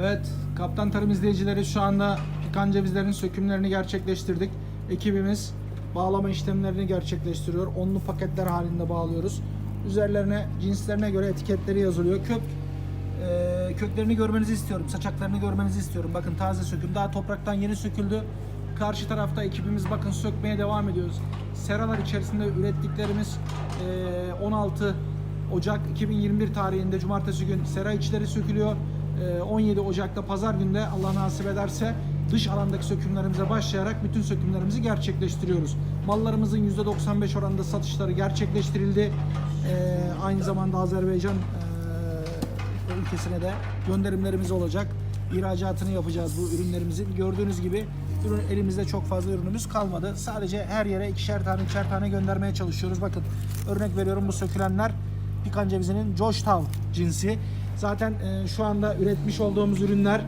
Evet, Kaptan Tarım izleyicileri şu anda pikan cevizlerin sökümlerini gerçekleştirdik. Ekibimiz bağlama işlemlerini gerçekleştiriyor. Onlu paketler halinde bağlıyoruz. Üzerlerine cinslerine göre etiketleri yazılıyor. Kök e, köklerini görmenizi istiyorum. Saçaklarını görmenizi istiyorum. Bakın taze söküm. Daha topraktan yeni söküldü. Karşı tarafta ekibimiz bakın sökmeye devam ediyoruz. Seralar içerisinde ürettiklerimiz e, 16 Ocak 2021 tarihinde cumartesi gün sera içleri sökülüyor. Ee, 17 Ocak'ta pazar günde Allah nasip ederse dış alandaki sökümlerimize başlayarak bütün sökümlerimizi gerçekleştiriyoruz. Mallarımızın %95 oranında satışları gerçekleştirildi. Ee, aynı zamanda Azerbaycan e, ülkesine de gönderimlerimiz olacak. İhracatını yapacağız bu ürünlerimizin. Gördüğünüz gibi ürün, elimizde çok fazla ürünümüz kalmadı. Sadece her yere ikişer tane ikişer tane göndermeye çalışıyoruz. Bakın örnek veriyorum bu sökülenler pikan cevizinin Georgetown cinsi. Zaten e, şu anda üretmiş olduğumuz ürünler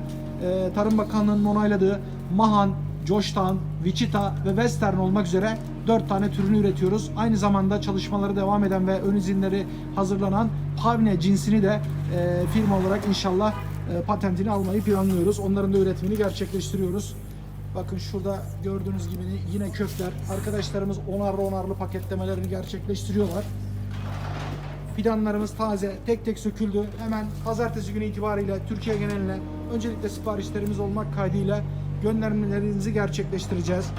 e, Tarım Bakanlığı'nın onayladığı Mahan, Georgetown, Wichita ve Western olmak üzere 4 tane türünü üretiyoruz. Aynı zamanda çalışmaları devam eden ve ön izinleri hazırlanan Pavne cinsini de e, firma olarak inşallah e, patentini almayı planlıyoruz. Onların da üretimini gerçekleştiriyoruz. Bakın şurada gördüğünüz gibi yine kökler. Arkadaşlarımız onarlı onarlı paketlemelerini gerçekleştiriyorlar. Fidanlarımız taze, tek tek söküldü. Hemen pazartesi günü itibariyle Türkiye geneline öncelikle siparişlerimiz olmak kaydıyla göndermelerinizi gerçekleştireceğiz.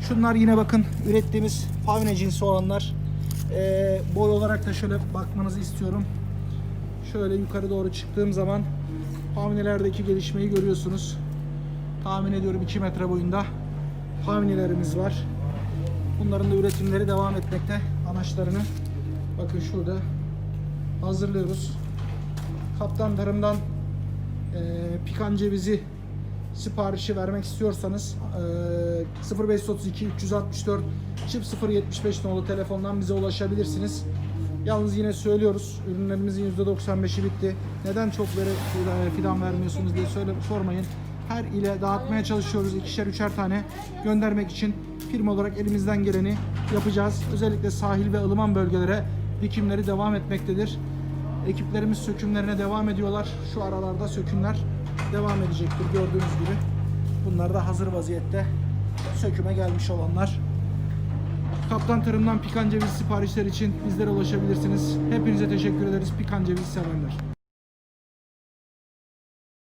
Şunlar yine bakın ürettiğimiz pavine cinsi olanlar. Ee, boy olarak da şöyle bakmanızı istiyorum. Şöyle yukarı doğru çıktığım zaman pavinelerdeki gelişmeyi görüyorsunuz. Tahmin ediyorum 2 metre boyunda pavinelerimiz var. Bunların da üretimleri devam etmekte. Anaçlarını bakın şurada hazırlıyoruz. Kaptan Tarım'dan e, pikan cevizi siparişi vermek istiyorsanız e, 0532 364 çift 075 nolu telefondan bize ulaşabilirsiniz. Yalnız yine söylüyoruz ürünlerimizin %95'i bitti. Neden çok böyle fidan vermiyorsunuz diye söyle, sormayın. Her ile dağıtmaya çalışıyoruz. ikişer üçer tane göndermek için firma olarak elimizden geleni yapacağız. Özellikle sahil ve ılıman bölgelere dikimleri devam etmektedir. Ekiplerimiz sökümlerine devam ediyorlar. Şu aralarda sökümler devam edecektir gördüğünüz gibi. Bunlar da hazır vaziyette söküme gelmiş olanlar. Kaptan Tarım'dan pikan ceviz siparişler için bizlere ulaşabilirsiniz. Hepinize teşekkür ederiz pikan ceviz severler.